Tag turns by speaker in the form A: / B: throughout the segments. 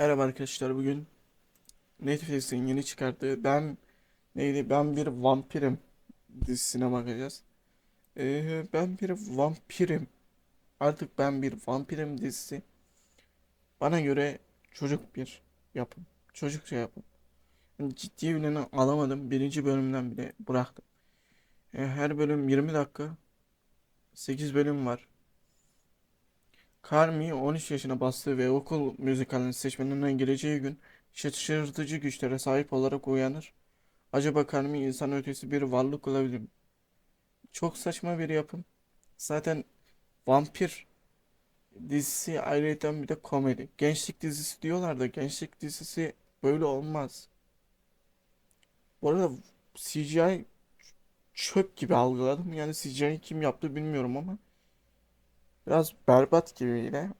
A: Merhaba arkadaşlar bugün Netflix'in yeni çıkarttığı Ben neydi Ben Bir Vampirim dizisine bakacağız. Ee, ben bir vampirim. Artık ben bir vampirim dizisi. Bana göre çocuk bir yapım. Çocukça yapım. Yani ciddiye bileni alamadım. Birinci bölümden bile bıraktım. Ee, her bölüm 20 dakika. 8 bölüm var. Carmi 13 yaşına bastığı ve okul müzikalinin seçmeninden geleceği gün şaşırtıcı güçlere sahip olarak uyanır. Acaba Carmi insan ötesi bir varlık olabilir mi? Çok saçma bir yapım. Zaten vampir dizisi ayrıca bir de komedi. Gençlik dizisi diyorlar da gençlik dizisi böyle olmaz. Bu arada CGI çöp gibi algıladım. Yani CGI kim yaptı bilmiyorum ama biraz berbat gibi yine.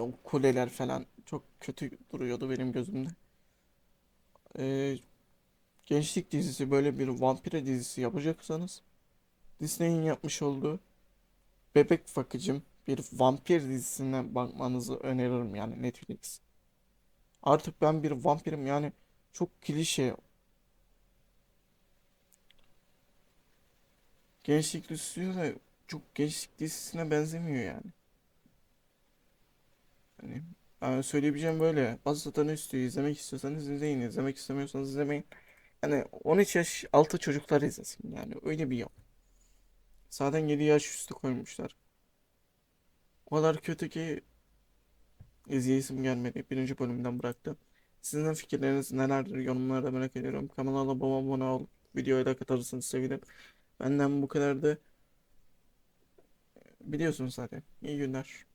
A: O kuleler falan çok kötü duruyordu benim gözümde. Ee, gençlik dizisi böyle bir vampire dizisi yapacaksanız Disney'in yapmış olduğu Bebek Fakıcım bir vampir dizisine bakmanızı öneririm yani Netflix. Artık ben bir vampirim yani çok klişe. Gençlik dizisi çok gençlik dizisine benzemiyor yani. Hani ben söyleyebileceğim böyle. Bazı üstü izlemek istiyorsanız izleyin, izlemek istemiyorsanız izlemeyin. Yani 13 yaş altı çocuklar izlesin yani öyle bir yol. Zaten 7 yaş üstü koymuşlar. O kadar kötü ki izleyesim gelmedi. Birinci bölümden bıraktım. Sizin fikirleriniz nelerdir? Yorumlarda merak ediyorum. Kanala abone ol. Videoya da katılırsanız sevinirim. Benden bu kadardı. Biliyorsunuz zaten. İyi günler.